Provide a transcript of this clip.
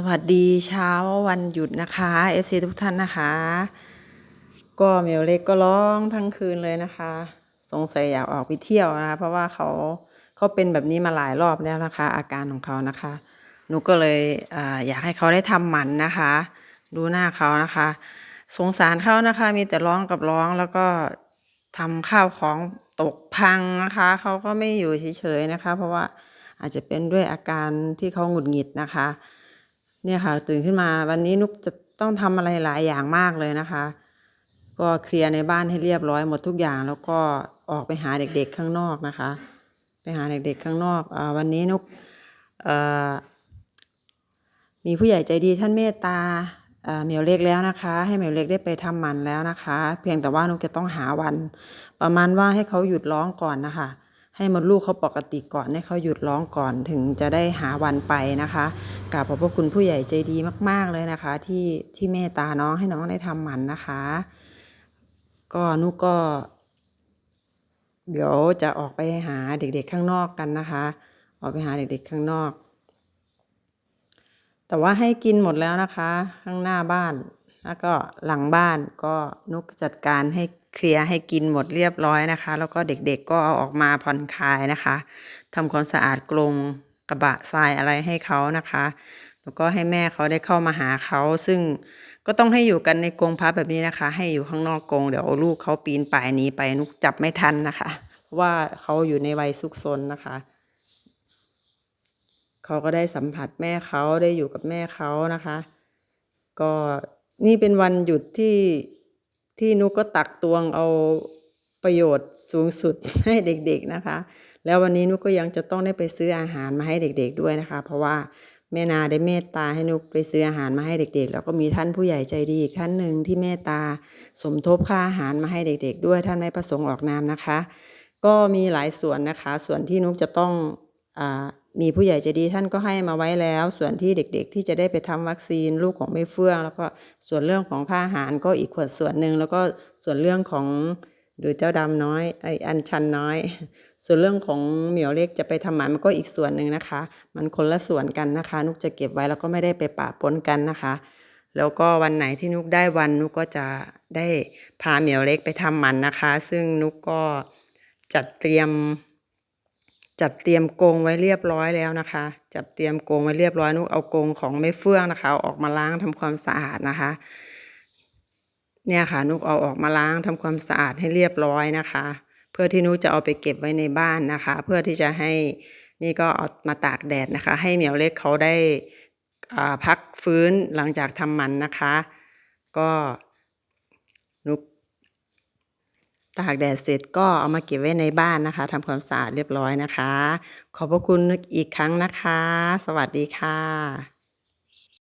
สวัสดีเช้าวันหยุดนะคะ FC ทุกท่านนะคะ ก็เมียวเล็กก็ร้องทั้งคืนเลยนะคะ สงสัยอยากออกไปเที่ยวนะคะ เพราะว่าเขาเขาเป็นแบบนี้มาหลายรอบแล้วนะคะ อาการของเขานะคะ หนูก็เลยออยากให้เขาได้ทำหมันนะคะ ดูหน้าเขานะคะ สงสารเขานะคะ มีแต่ร้องกับร้องแล้วก็ทำข้าวของตกพังนะคะ เขาก็ไม่อยู่เฉยๆนะคะ เพราะว่าอาจจะเป็นด้วยอาการที่เขาหงุดหงิดนะคะ เนี่ยค่ะ ตื่นขึ้นมาวันนี้นุกจะต้องทำอะไรหลายอย่างมากเลยนะคะ ก็เคลียร์ในบ้านให้เรียบร้อยหมดทุกอย่างแล้วก็ออกไปหาเด็กๆข้างนอกนะคะ ไปหาเด็กๆข้างนอกอวันนี้นุกมีผู้ใหญ่ใจดีท่านเมตตาเหมียวเล็กแล้วนะคะ ให้เหมียวเล็กได้ไปทำหมันแล้วนะคะ เพียงแต่ว่านุกจะต้องหาวัน ประมาณว่าให้เขาหยุดร้องก่อนนะคะ ให้มดลูกเขาปกติก่อนให้เขาหยุดร้องก่อนถึงจะได้หาวันไปนะคะกราบขอบพระคุณผู้ใหญ่ใจดีมาก ๆเลยนะคะ ที่ที่เมตตาน้องให้น้องได้ทำหมันนะคะ ก็นุกก็ เดี๋ยวจะออกไปหาเด็กๆข้างนอกกันนะคะ ออกไปหาเด็กๆข้างนอก แต่ว่าให้กินหมดแล้วนะคะ ข้างหน้าบ้านแล้วก็หลังบ้านก็นุกจัดการให้ เคลียร์ให้กินหมดเรียบร้อยนะคะ แล้วก็เด็กๆก็เอาออกมาผ่อนคลายนะคะทำความสะอาดกรงกระบะทรายอะไรให้เขานะคะ แล้วก็ให้แม่เขาได้เข้ามาหาเขาซึ่งก็ต้องให้อยู่กันในกรงพับแบบนี้นะคะ ให้อยู่ข้างนอกกรงเดี๋ยวลูกเขาปีนป่ายหนี้ไปนุกจับไม่ทันนะคะเพราะว่าเขาอยู่ในวัยซุกซนนะคะเขาก็ได้สัมผัสแม่เขาได้อยู่กับแม่เขานะคะ ก็นี่เป็นวันหยุดที่ ที่นุกก็ตักตวงเอาประโยชน์สูงสุดให้เด็กๆนะคะ แล้ววันนี้นุกก็ยังจะต้องได้ไปซื้ออาหารมาให้เด็กๆด้วยนะคะ เพราะว่าแม่นาได้เมตตาให้นุกไปซื้ออาหารมาให้เด็กๆ แล้วก็มีท่านผู้ใหญ่ใจดีอีกท่านหนึ่งที่เมตตาสมทบค่าอาหารมาให้เด็ก ๆ ด้วยท่านไม่ประสงค์ออกนามนะคะ ก็มีหลายส่วนนะคะ ส่วนที่นุกจะต้องอา มีผู้ใหญ่ใจดีท่านก็ให้มาไว้แล้ว ส่วนที่เด็กๆ ที่จะได้ไปทำวัคซีนลูกของไม่เฟื่อง แล้วก็ส่วนเรื่องของค่าอาหารก็อีกขวดส่วนหนึ่งแล้วก็ส่วนเรื่องของหรือเจ้าดำน้อยไออันชันน้อย ส่วนเรื่องของเหมียวเล็กจะไปทำหมันมันก็อีกส่วนหนึ่งนะคะ มันคนละส่วนกันนะคะ นุกจะเก็บไว้แล้วก็ไม่ได้ไปปะปนกันนะคะ แล้วก็วันไหนที่นุกได้วันนุกก็จะได้พาเหมียวเล็กไปทำหมันนะคะ ซึ่งนุกก็จัดเตรียม จัดเตรียมกรงไว้เรียบร้อยแล้วนะคะ จัดเตรียมกรงไว้เรียบร้อยนุกเอากรงของแม่เฟื่องนะคะออกมาล้างทำความสะอาดนะคะ เนี่ยค่ะนุกเอาออกมาล้างทำความสะอาดให้เรียบร้อยนะคะ เพื่อที่นุกจะเอาไปเก็บไว้ในบ้านนะคะ เพื่อที่จะให้นี่ก็เอามาตากแดดนะคะ ให้เหมียวเล็กเขาได้พักฟื้นหลังจากทำมันนะคะ ก็นุก ตากแดดเสร็จก็เอามาเก็บไว้ในบ้านนะคะทำความสะอาดเรียบร้อยนะคะ ขอบพระคุณอีกครั้งนะคะ สวัสดีค่ะ